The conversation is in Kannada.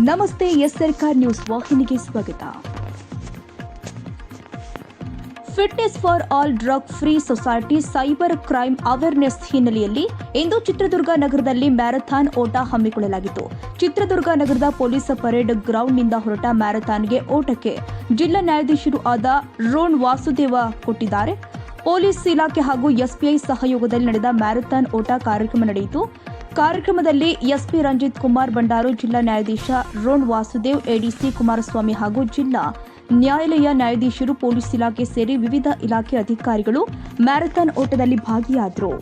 ನಮಸ್ತೆ, ಎಸ್ ಸರ್ಕಾರ್ ನ್ಯೂಸ್ ವಾಹಿನಿಗೆ ಸ್ವಾಗತ. Fitness for all drug free society cyber crime awareness ಹಿನ್ನೆಲೆಯಲ್ಲಿ ಇಂದು ಚಿತ್ರದುರ್ಗ ನಗರದಲ್ಲಿ ಮ್ಯಾರಥಾನ್ ಓಟ ಹಮ್ಮಿಕೊಳ್ಳಲಾಗಿತ್ತು. ಚಿತ್ರದುರ್ಗ ನಗರದ ಪೊಲೀಸ್ ಪರೇಡ್ ಗ್ರೌಂಡ್ನಿಂದ ಹೊರಟ ಮ್ಯಾರಥಾನ್ಗೆ ಓಟಕ್ಕೆ ಜಿಲ್ಲಾ ನ್ಯಾಯಾಧೀಶರು ಆದ ರೋಣ್ ವಾಸುದೇವ ಕೊಟ್ಟಿದ್ದಾರೆ. ಪೊಲೀಸ್ ಇಲಾಖೆ ಹಾಗೂ ಎಸ್ಬಿಐ ಸಹಯೋಗದಲ್ಲಿ ನಡೆದ ಮ್ಯಾರಥಾನ್ ಓಟ ಕಾರ್ಯಕ್ರಮ ನಡೆಯಿತು. ಕಾರ್ಯಕ್ರಮದಲ್ಲಿ ಎಸ್ಪಿ ರಂಜಿತ್ ಕುಮಾರ್ ಭಂಡಾರು, ಜಿಲ್ಲಾ ನ್ಯಾಯಾಧೀಶ ರೋಣ್ ವಾಸುದೇವ್, ಎಡಿಸಿ ಕುಮಾರಸ್ವಾಮಿ ಹಾಗೂ ಜಿಲ್ಲಾ ನ್ಯಾಯಾಲಯ ನ್ಯಾಯಾಧೀಶರು, ಪೊಲೀಸ್ ಇಲಾಖೆ ಸೇರಿ ವಿವಿಧ ಇಲಾಖೆ ಅಧಿಕಾರಿಗಳು ಮ್ಯಾರಥಾನ್ ಓಟದಲ್ಲಿ ಭಾಗಿಯಾದರು.